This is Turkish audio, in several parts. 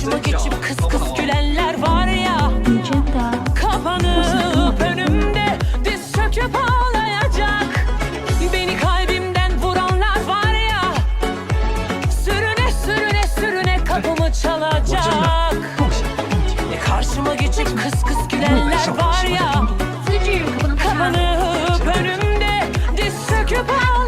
Başıma geçip kıs kıs gülenler var ya. Kapanıp önümde diz çöküp ağlayacak. Beni kalbimden vuranlar var ya. Sürüne sürüne sürüne kapımı çalacak. E Karşıma geçip kıs kıs gülenler var ya. Kapanıp önümde diz çöküp ağlayacak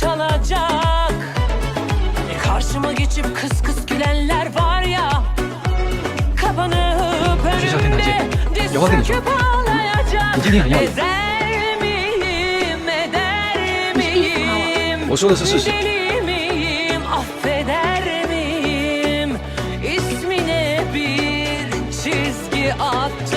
çalacak. E Karşıma geçip kıs kıs gülenler var ya. Kapanıp önümde diz çöküp ağlayacak. Ezer miyim, eder miyim? Deli miyim, affeder miyim? İsmine bir çizgi at.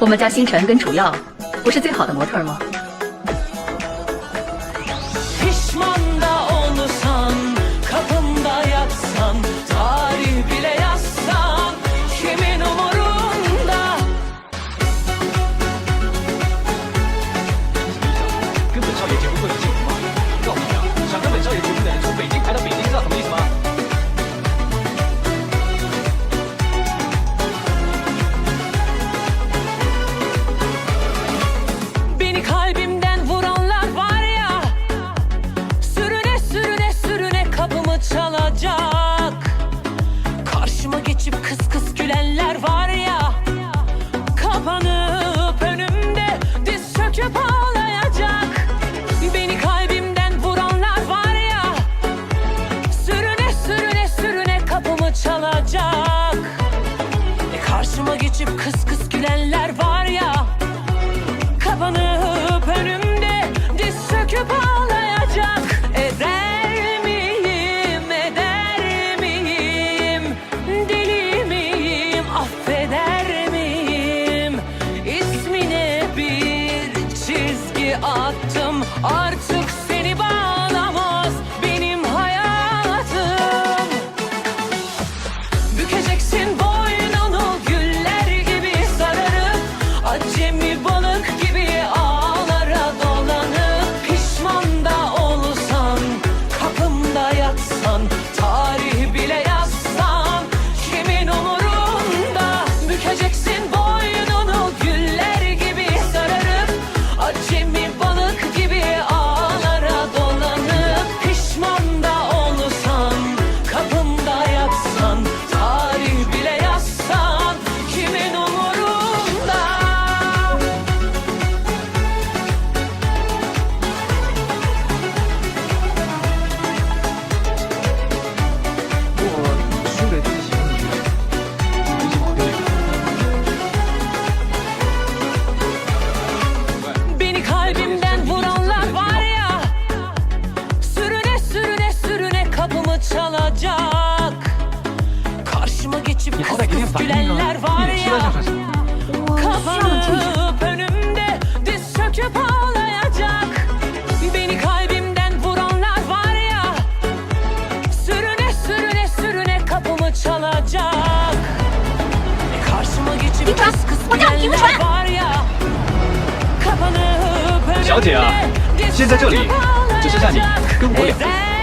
我们家星辰跟楚耀不是最好的模特吗？açıp kıs kıs gülenler var. çalacak Karşıma geçip 你好 kıs 歹给点 kıs 反应啊！ gülenler 一 var 脸期待 ya 上啥行？ Kapanıp önümde diz çöküp ağlayacak Beni kalbimden vuranlar var ya Sürüne sürüne sürüne kapımı çalacak Karşıma geçip Lütfen, kıs kıs hocam, gülenler lütfen. var ya Kapanıp önümde 小姐啊 diz 先在这里 çöküp 这是让你跟我两个 ağlayacak.